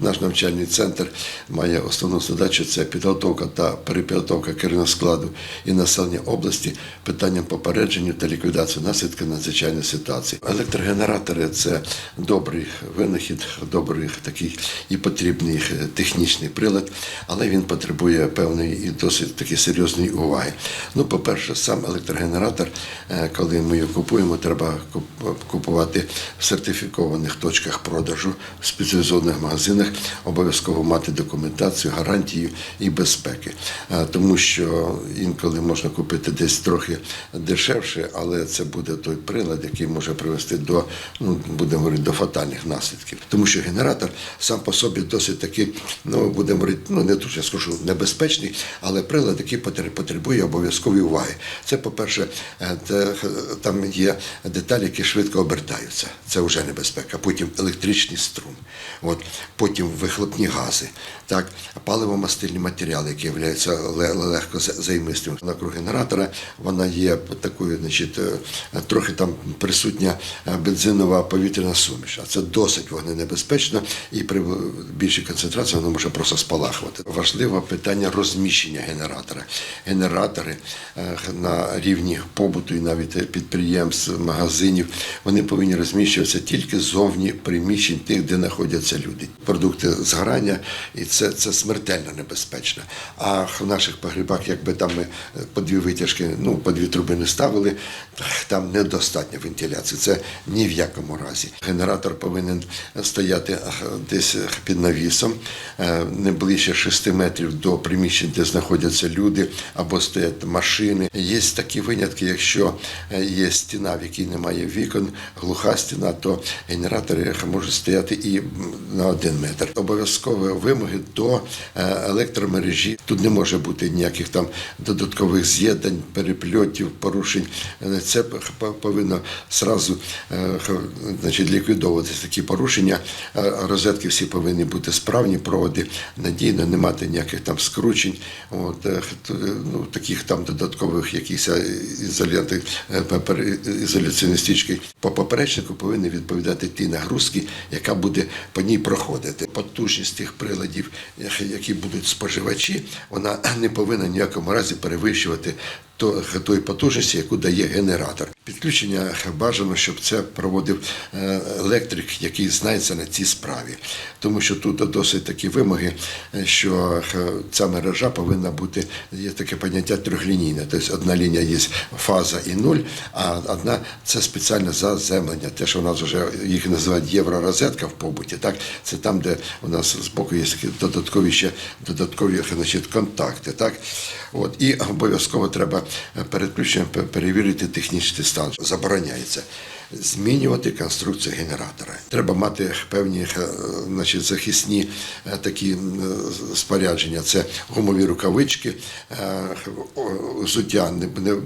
Наш навчальний центр має основну задачу це підготовка та перепідготовка керівного складу і населення області питанням попередження та ліквідації наслідків надзвичайної ситуації. Електрогенератори це добрий винахід, добрий такий і потрібний е, технічний прилад, але він потребує певної і досить таки серйозної уваги. Ну, по-перше, сам електрогенератор, е, коли ми його купуємо, треба купувати в сертифікованих точках продажу в спеціалізованих магазинах, обов'язково мати документацію, гарантію і безпеки. Е, Тому що інколи можна купити десь трохи дешевше, але це буде той прилад, який може привести до, ну будемо говорити, до фатальних наслідків. Тому що генератор сам по собі досить таки, ну будемо говорити, ну не дуже скажу небезпечний, але прилад, який потребує обов'язкової уваги. Це, по-перше, е, те, е, там є деталі, які швидко обертаються. Це вже небезпека. Потім електричний струм, от потім вихлопні гази, так паливо-мастильні матеріали, які являються легко за- займистими. Навкруг генератора вона є такою, значить, е, трохи там присутня е, бензинова повітряна суміш. А це досить вогненебезпечно і при більшій концентрації воно може просто спалахувати. Важливе питання розміщення генератора. Генератори е, на рівні побуту і навіть підприємств, магазинів, вони повинні розміщуватися тільки зовні приміщень тих, де знаходяться люди. Продукти згорання, і це, це смертельно небезпечно. А в наших погрібах, якби там ми е, по дві витяжки, ну по дві труби не ставили, там недостатньо вентиляції. Це ні в якому разі. Генератор повинен стояти десь під навісом, е, не ближче 6 метрів до приміщень, де знаходяться люди або стоять машини. Є такі винятки, якщо е, є стіна, в якій немає вікон, глуха стіна, то генератори можуть стояти і на один метр. Обов'язкові вимоги до е, електромережі. Тут не може бути ніяких там додаткових з'єднань, перепльотів, порушень. Е, Це повинно зразу е, значить, ліквідовуватися такі порушення. Розетки всі повинні бути справні, проводи надійно, не мати ніяких там скручень. От, ну, таких там додаткових папер- ізоляційні стрічки. По поперечнику повинні відповідати ті нагрузки, яка буде по ній проходити. Потужність тих приладів, які будуть споживачі, вона не повинна ніякому разі перевищувати то- тої потужності, яку дає генератор. Підключення бажано, щоб це проводив е, електрик, який знається на цій справі. Тому що тут досить такі вимоги, е, що ця мережа повинна бути, є таке поняття трьохлінійне. Тобто одна лінія є фаза і нуль, а одна це спеціальне заземлення. Те, що у нас вже їх називають євророзетка в побуті, так це там, де у нас з боку є додаткові ще додаткові значить, контакти. Так? От. І обов'язково треба перед включенням перевірити технічний стан. Забороняється змінювати конструкцію генератора. Треба мати певні е, значить, захисні е, такі е, спорядження. Це гумові рукавички, е, взуття, не,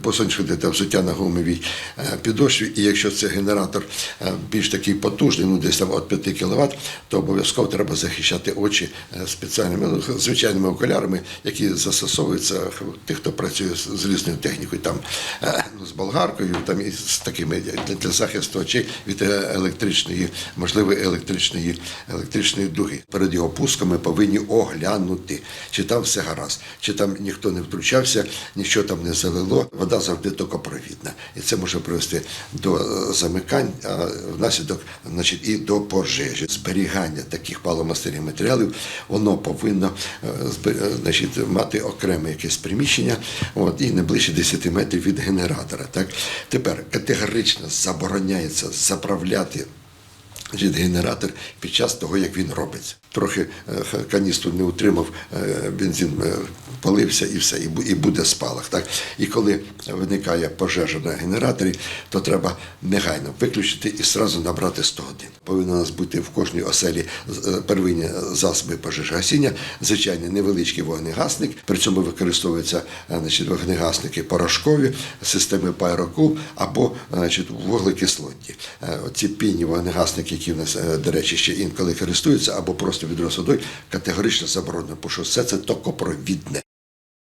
а взуття на гумовій е, підошві. І якщо це генератор е, більш такий потужний, ну десь там від 5 кВт, то обов'язково треба захищати очі е, спеціальними ну, звичайними окулярами, які застосовуються тих, хто працює з, з різною технікою, там е, з болгаркою, там і з такими для, для захисту очей від електричної, можливої електричної, електричної дуги. Перед його пуском ми повинні оглянути, чи там все гаразд, чи там ніхто не втручався, нічого там не залило. Вода завжди токопровідна, і це може привести до е, замикань, а внаслідок, значить, і до пожежі. Зберігання таких паломастильних матеріалів воно повинно е, е, значить, мати окреме якесь приміщення, от, і не ближче 10 метрів від генератора. Так? Тепер категорично забороняється заправляти Значить, генератор під час того, як він робиться. Трохи е, каністру не утримав, е, бензин е, полився і все, і буде спалах. Так? І коли виникає пожежа на генераторі, то треба негайно виключити і одразу набрати 101. Повинен у нас бути в кожній оселі первинні засоби пожежогасіння, звичайний невеличкий вогнегасник, при цьому використовуються значить, вогнегасники порошкові, системи Pyrocool або значить, вуглекислотні. Е, Ці пінні вогнегасники, які в нас, е, до речі, ще інколи користуються, або просто відро категорично заборонено, тому що все це токопровідне.